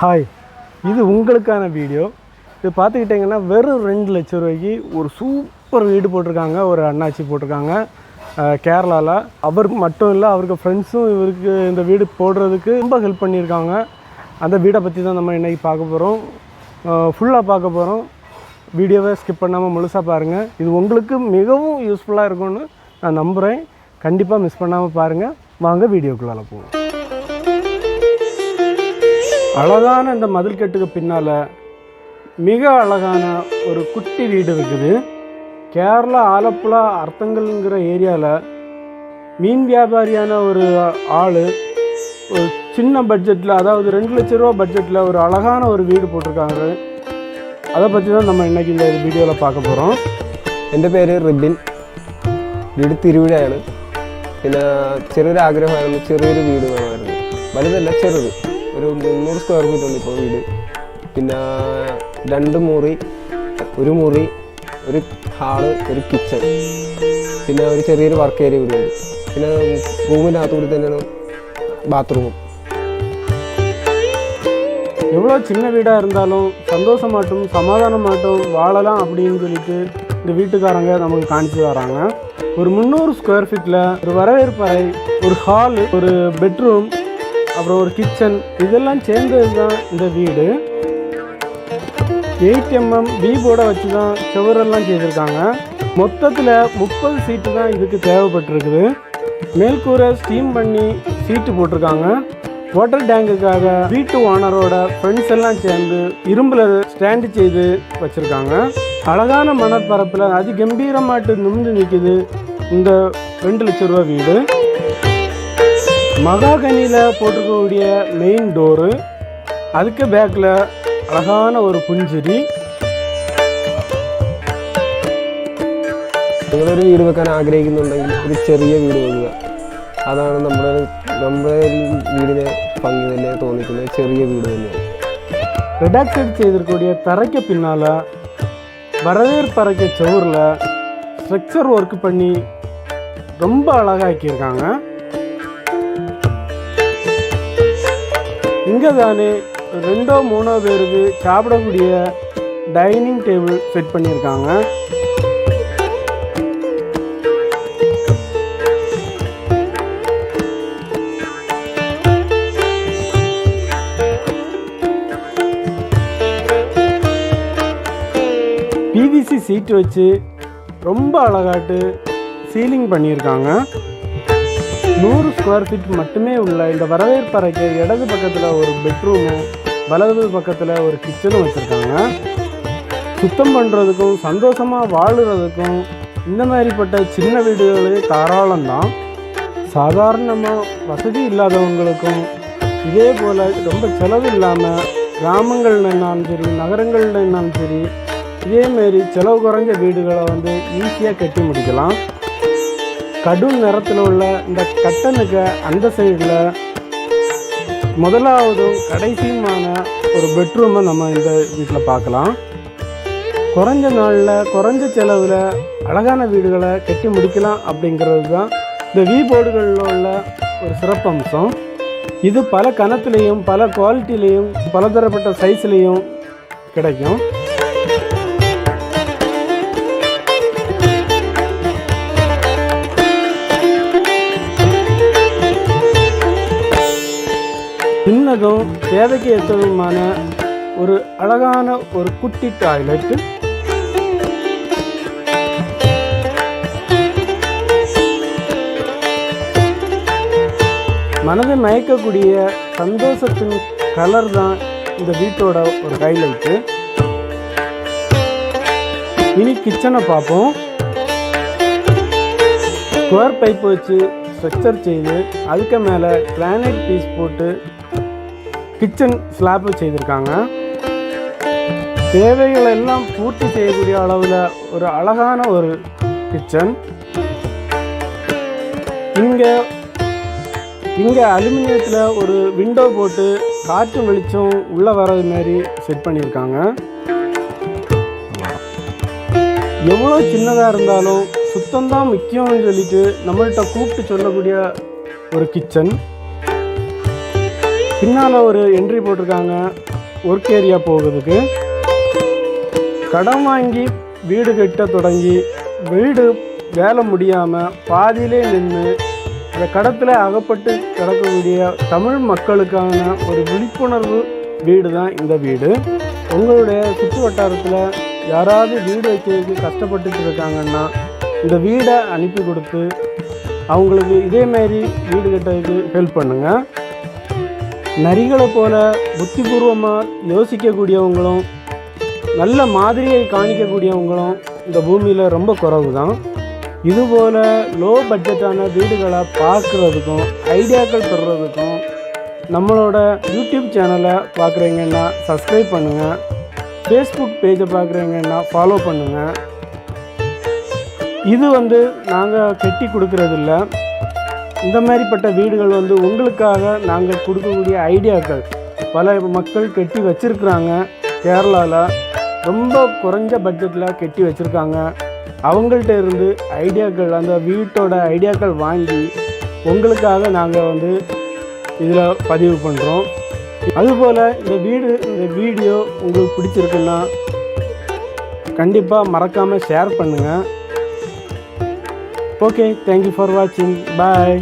Hi இது உங்களுக்கான video இது பார்த்துக்கிட்டிங்கன்னா வெறும் ரெண்டு லட்ச ரூபாய்க்கு ஒரு சூப்பர் வீடு போட்டிருக்காங்க. ஒரு அண்ணாச்சி போட்டிருக்காங்க. கேரளாவில் அவருக்கு மட்டும் இல்லை அவருக்கு ஃப்ரெண்ட்ஸும் இவருக்கு இந்த வீடு போடுறதுக்கு ரொம்ப ஹெல்ப் பண்ணியிருக்காங்க. அந்த வீடை பற்றி தான் நம்ம இன்றைக்கி பார்க்க போகிறோம் ஃபுல்லாக பார்க்க போகிறோம் வீடியோவை ஸ்கிப் பண்ணாமல் முழுசாக பாருங்கள் இது உங்களுக்கு மிகவும் யூஸ்ஃபுல்லாக இருக்கும்னு நான் நம்புகிறேன் கண்டிப்பாக மிஸ் பண்ணாமல் பாருங்கள் வாங்க வீடியோக்குள்ளால போவோம். அழகான இந்த மதில்கட்டுக்கு பின்னால் மிக அழகான ஒரு குட்டி வீடு இருக்குது. கேரளா ஆலப்புழா அர்த்தங்கள்ங்கிற ஏரியாவில் மீன் வியாபாரியான ஒரு ஆள் ஒரு சின்ன பட்ஜெட்டில் அதாவது ரெண்டு லட்ச ரூபா பட்ஜெட்டில் ஒரு அழகான ஒரு வீடு போட்டிருக்காங்க. அதை பற்றி தான் நம்ம இன்றைக்கி இந்த வீடியோவில் பார்க்க போகிறோம் എൻ്റെ പേര് റിബിൻ. വീട് തിരുവിഴയാണ് പിന്നെ ചെറിയൊരു ആഗ്രഹമായിരുന്നു ചെറിയൊരു വീട് വേണമായിരുന്നു വലുതല്ല ചെറുത്. ഒരു മുന്നൂറ് സ്ക്വയർ ഫീറ്റ് ഉണ്ട് ഇപ്പോൾ വീട് പിന്നെ രണ്ട് മുറി ഒരു മുറി ഒരു ഹാള് ഒരു കിച്ചൺ പിന്നെ ഒരു ചെറിയൊരു വർക്ക് ഏരിയ കൂടി ഉണ്ട് പിന്നെ റൂമിനകത്ത് കൂടി തന്നെയാണ് ബാത്റൂമും எவ்வளோ சின்ன வீடாக இருந்தாலும் சந்தோஷமாட்டும் சமாதானமாட்டும் வாழலாம் அப்படின்னு சொல்லிட்டு இந்த வீட்டுக்காரங்க நமக்கு காணிச்சு வராங்க ஒரு முந்நூறு ஸ்கொயர் ஃபீட்டில் ஒரு வரவேற்பறை ஒரு ஹால் ஒரு பெட்ரூம் அப்புறம் ஒரு கிச்சன் இதெல்லாம் சேர்ந்தது தான் இந்த வீடு. எயிட் எம்எம் பி போர்டை வச்சு தான் சுவரெல்லாம் செய்திருக்காங்க. மொத்தத்தில் முப்பது சீட்டு தான் இதுக்கு தேவைப்பட்டிருக்குது. மேல்கூரை ஸ்டீம் பண்ணி சீட்டு போட்டிருக்காங்க. வாட்டர் டேங்குக்காக வீட்டு ஓனரோட ஃப்ரெண்ட்ஸ் எல்லாம் சேர்ந்து இரும்பில் ஸ்டாண்டு செய்து வச்சுருக்காங்க. அழகான மணற்பரப்பில் அதி கம்பீரமாட்டு நிமிந்து நிற்கிது இந்த ரெண்டு லட்ச ரூபா வீடு. மகாகனியில் போட்டிருக்கக்கூடிய மெயின் டோரு அதுக்கு பேக்கில் அழகான ஒரு புஞ்சிரி നിങ്ങളൊരു വീട് വെക്കാൻ ആഗ്രഹിക്കുന്നുണ്ടെങ്കിൽ ഒരു ചെറിയ വീട് വെക്കുക അതാണ് നമ്മുടെ നമ്മുടെ ഈ വീടിനെ ഭംഗി തന്നെ തോന്നിക്കുന്നത് ചെറിയ വീട് തന്നെയാണ് ரிடாக்டட் செய்திருக்கக்கூடிய தரைக்கு பின்னால் வரவேற்பறைக்க சுவரில் ஸ்ட்ரக்சர் ஒர்க் பண்ணி ரொம்ப அழகாக்கியிருக்காங்க இங்கே தானே ரெண்டோ மூணோ பேருக்கு சாப்பிடக்கூடிய டைனிங் டேபிள் செட் பண்ணியிருக்காங்க. பிவிசி சீட்டு வச்சு ரொம்ப அழகாட்டு சீலிங் பண்ணியிருக்காங்க. நூறு ஸ்கொயர் ஃபீட் மட்டுமே உள்ள இந்த வரவேற்பறைக்கு இடது பக்கத்தில் ஒரு பெட்ரூமு வலது பக்கத்தில் ஒரு கிச்சனும் வச்சுருக்காங்க. சுத்தம் பண்ணுறதுக்கும் சந்தோஷமாக வாழுறதுக்கும் இந்த மாதிரிப்பட்ட சின்ன வீடுகளே தாராளம்தான் சாதாரணமாக வசதி இல்லாதவங்களுக்கும் இதே போல் ரொம்ப செலவு இல்லாமல் கிராமங்கள்னாலும் சரி நகரங்கள்னாலும் சரி இதேமாரி செலவு குறைஞ்ச வீடுகளை வந்து ஈஸியாக கட்டி முடிக்கலாம். கடும் நிறத்தில் உள்ள இந்த கட்டனுக்கு அந்த சைடில் முதலாவதும் கடைசியுமான ஒரு பெட்ரூமை நம்ம இந்த வீட்டில் பார்க்கலாம் குறைஞ்ச நாளில் குறைஞ்ச செலவில் அழகான வீடுகளை கட்டி முடிக்கலாம் அப்படிங்கிறது தான் இந்த வீபோர்டுகளில் உள்ள ஒரு சிறப்பம்சம் இது பல கணத்துலேயும் பல குவாலிட்டிலையும் பலதரப்பட்ட சைஸ்லேயும் கிடைக்கும். சின்னதும் தேவைக்கு ஏற்றதுமான ஒரு அழகான ஒரு குட்டி டாய்லெட். மனதை மயக்கக்கூடிய சந்தோஷத்தின் கலர் தான் இந்த வீட்டோட ஒரு ஹைலைட்டு இனி கிச்சனை பார்ப்போம். ஸ்கொயர் பைப் வச்சு ஸ்ட்ரக்சர் செய்து அதுக்கு மேலே கிரானைட் பீஸ் போட்டு கிச்சன் ஸ்லாப் செய்திருக்காங்க. தேவைகளை எல்லாம் பூர்த்தி செய்யக்கூடிய அளவில் ஒரு அழகான ஒரு கிச்சன் இங்கே இங்கே அலுமினியத்தில் ஒரு விண்டோ போட்டு காற்று வெளிச்சம் உள்ளே வர்றது மாதிரி செட் பண்ணியிருக்காங்க. எவ்வளோ சின்னதாக இருந்தாலும் சுத்தம்தான் முக்கியம்னு சொல்லிட்டு நம்மள்கிட்ட கூப்பிட்டு சொல்லக்கூடிய ஒரு கிச்சன் பின்னால் ஒரு என்ட்ரி போட்டிருக்காங்க ஒர்க் ஏரியா போகிறதுக்கு கடன் வாங்கி வீடு கட்ட தொடங்கி வீடு வேலை முடியாமல் பாதியிலே நின்று அந்த கடத்தில் அகப்பட்டு கிடக்கக்கூடிய தமிழ் மக்களுக்கான ஒரு விழிப்புணர்வு வீடு தான் இந்த வீடு. உங்களுடைய சுற்று வட்டாரத்தில் யாராவது வீடு வைக்கிறதுக்கு கஷ்டப்பட்டுட்டு இருக்காங்கன்னா இந்த வீடை அனுப்பி கொடுத்து அவங்களுக்கு இதேமாரி வீடு கட்டுறதுக்கு ஹெல்ப் பண்ணுங்கள் நரிகளை போல புத்திபூர்வமாக யோசிக்கக்கூடியவங்களும் நல்ல மாதிரியை காணிக்கக்கூடியவங்களும் இந்த பூமியில் ரொம்ப குறவு தான் இதுபோல் லோ பட்ஜெட்டான வீடுகளை பார்க்குறதுக்கும் ஐடியாக்கள் பெறுறதுக்கும் நம்மளோட யூடியூப் சேனலை பார்க்குறீங்கன்னா சப்ஸ்கிரைப் பண்ணுங்கள் ஃபேஸ்புக் பேஜை பார்க்குறீங்கன்னா ஃபாலோ பண்ணுங்கள் இது வந்து நாங்கள் கட்டி கொடுக்கறதில்ல. இந்த மாதிரிப்பட்ட வீடுகள் வந்து உங்களுக்காக நாங்கள் கொடுக்கக்கூடிய ஐடியாக்கள். பல மக்கள் கட்டி வச்சுருக்குறாங்க. கேரளாவில் ரொம்ப குறைஞ்ச பட்ஜெட்டில் கட்டி வச்சுருக்காங்க. அவங்கள்ட்ட இருந்து ஐடியாக்கள் அந்த வீட்டோட ஐடியாக்கள் வாங்கி உங்களுக்காக நாங்கள் வந்து இதில் பதிவு பண்ணுறோம் அதுபோல் இந்த வீடு இந்த வீடியோ உங்களுக்கு பிடிச்சிருக்குன்னா கண்டிப்பாக மறக்காமல் ஷேர் பண்ணுங்கள் ஓகே தேங்க்யூ ஃபார் வாட்சிங் பாய்